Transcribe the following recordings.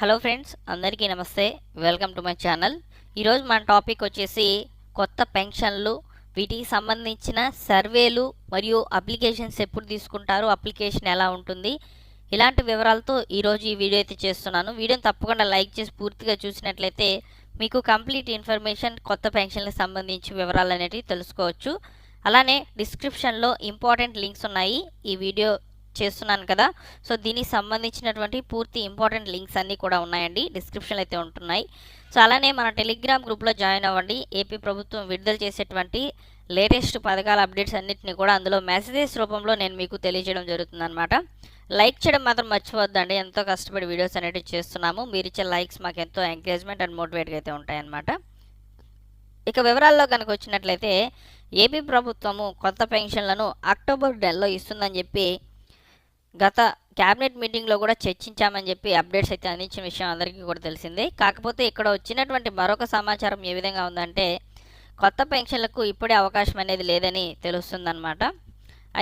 Hello friends అందరికీ నమస్తే. Welcome to my channel. ఈరోజు మన టాపిక్ వచ్చేసి కొత్త పెన్షన్లు వీటికి సంబంధించిన సర్వేలు మరియు అప్లికేషన్స్ ఎప్పుడు తీసుకుంటారు అప్లికేషన్ ఎలా ఉంటుంది. ఇలాంటి వివరాలతో ఈరోజు ఈ వీడియో అయితే చేస్తున్నాను. వీడియోని తప్పకుండా లైక్ చేసి పూర్తిగా చూసినట్లయితే మీకు కంప్లీట్ ఇన్ఫర్మేషన్ కొత్త పెన్షన్లకు సంబంధించి వివరాలు అనేటివి తెలుసుకోవచ్చు. అలానే డిస్క్రిప్షన్లో ఇంపార్టెంట్ లింక్స్ ఉన్నాయి. ఈ వీడియో చేస్తున్నాను కదా. సో దీనికి సంబంధించినటువంటి పూర్తి ఇంపార్టెంట్ లింక్స్ అన్నీ కూడా ఉన్నాయండి. డిస్క్రిప్షన్లో అయితే ఉంటున్నాయి. సో అలానే మన టెలిగ్రామ్ గ్రూప్లో జాయిన్ అవ్వండి. ఏపీ ప్రభుత్వం విడుదల చేసేటువంటి లేటెస్ట్ పథకాల అప్డేట్స్ అన్నింటినీ కూడా అందులో మెసేజెస్ రూపంలో నేను మీకు తెలియజేయడం జరుగుతుందన్నమాట. లైక్ చేయడం మాత్రం మర్చిపోద్దండి ఎంతో కష్టపడి వీడియోస్ అనేవి చేస్తున్నాము. మీరు ఇచ్చే లైక్స్ మాకు ఎంతో ఎంకరేజ్మెంట్ అండ్ మోటివేట్గా అయితే ఉంటాయన్నమాట. ఇక వివరాల్లో కనుక వచ్చినట్లయితే ఏపీ ప్రభుత్వము కొత్త పెన్షన్లను అక్టోబర్ నెలలో ఇస్తుందని చెప్పి గత క్యాబినెట్ మీటింగ్లో కూడా చర్చించామని చెప్పి అప్డేట్స్ అయితే అందించిన విషయం అందరికీ కూడా తెలిసిందే. కాకపోతే ఇక్కడ వచ్చినటువంటి మరొక సమాచారం ఏ విధంగా ఉందంటే కొత్త పెన్షన్లకు ఇప్పుడే అవకాశం అనేది లేదని తెలుస్తుందన్నమాట.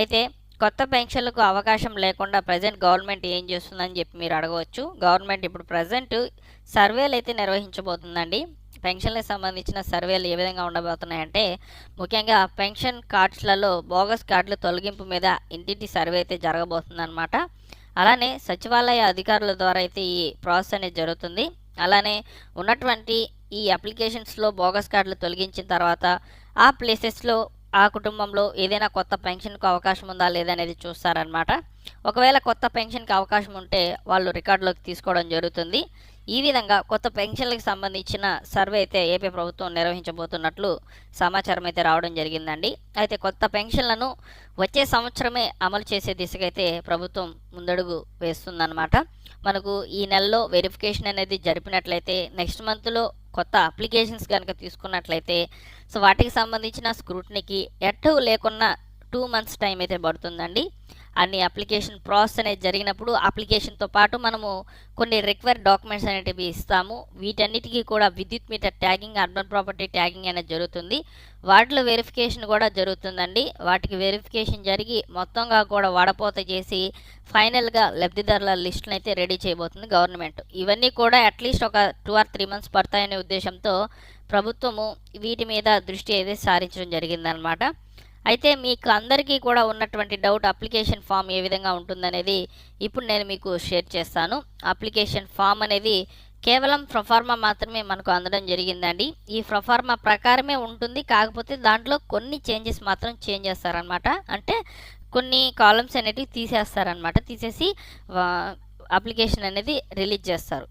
అయితే కొత్త పెన్షన్లకు అవకాశం లేకుండా ప్రజెంట్ గవర్నమెంట్ ఏం చేస్తుందని చెప్పి మీరు అడగవచ్చు. గవర్నమెంట్ ఇప్పుడు ప్రజెంట్ సర్వేలు అయితే నిర్వహించబోతుందండి. పెన్షన్లకు సంబంధించిన సర్వేలు ఏ విధంగా ఉండబోతున్నాయంటే ముఖ్యంగా పెన్షన్ కార్డ్స్లలో బోగస్ కార్డుల తొలగింపు మీద ఇంటింటి సర్వే అయితే జరగబోతుందన్నమాట. అలానే సచివాలయ అధికారుల ద్వారా అయితే ఈ ప్రాసెస్ అనేది జరుగుతుంది. అలానే ఉన్నటువంటి ఈ అప్లికేషన్స్లో బోగస్ కార్డులు తొలగించిన తర్వాత ఆ ప్లేసెస్లో ఆ కుటుంబంలో ఏదైనా కొత్త పెన్షన్కు అవకాశం ఉందా లేదా అనేది చూస్తారనమాట ఒకవేళ కొత్త పెన్షన్కి అవకాశం ఉంటే వాళ్ళు రికార్డులోకి తీసుకోవడం జరుగుతుంది. ఈ విధంగా కొత్త పెన్షన్లకు సంబంధించిన సర్వే అయితే ఏపీ ప్రభుత్వం నిర్వహించబోతున్నట్లు సమాచారం అయితే రావడం జరిగిందండి. అయితే కొత్త పెన్షన్లను వచ్చే సంవత్సరమే అమలు చేసే దిశగా అయితే ప్రభుత్వం ముందడుగు వేస్తుందన్నమాట. మనకు ఈ నెలలో వెరిఫికేషన్ అనేది జరిపినట్లయితే నెక్స్ట్ మంత్లో కొత్త అప్లికేషన్స్ కనుక తీసుకున్నట్లయితే సో వాటికి సంబంధించిన స్క్రూటినీకి ఎట్టవు లేకున్నా టూ మంత్స్ టైం అయితే పడుతుందండి. అన్ని అప్లికేషన్ ప్రాసెస్ అనేది జరిగినప్పుడు అప్లికేషన్తో పాటు మనము కొన్ని రిక్వైర్డ్ డాక్యుమెంట్స్ అనేటివి ఇస్తాము. వీటన్నిటికీ కూడా విద్యుత్ meter tagging urban property tagging అనేది జరుగుతుంది. వాటిలో వెరిఫికేషన్ కూడా జరుగుతుందండి. వాటికి వెరిఫికేషన్ జరిగి మొత్తంగా కూడా వడపోత చేసి ఫైనల్గా లబ్ధిదారుల లిస్టును అయితే రెడీ చేయబోతుంది గవర్నమెంట్. ఇవన్నీ కూడా అట్లీస్ట్ ఒక టూ ఆర్ త్రీ మంత్స్ పడతాయనే ఉద్దేశంతో ప్రభుత్వము వీటి మీద దృష్టి అయితే సారించడం జరిగిందనమాట. అయితే మీకు అందరికీ కూడా ఉన్నటువంటి డౌట్ అప్లికేషన్ ఫామ్ ఏ విధంగా ఉంటుందనేది ఇప్పుడు నేను మీకు షేర్ చేస్తాను. అప్లికేషన్ ఫామ్ అనేది కేవలం ప్రొఫార్మా మాత్రమే మనకు అందడం జరిగిందండి. ఈ ప్రొఫార్మా ప్రకారమే ఉంటుంది. కాకపోతే దాంట్లో కొన్ని చేంజెస్ మాత్రం చేంజ్ చేస్తారనమాట అంటే కొన్ని కాలమ్స్ అనేటివి తీసేస్తారనమాట తీసేసి అప్లికేషన్ అనేది రిలీజ్ చేస్తారు.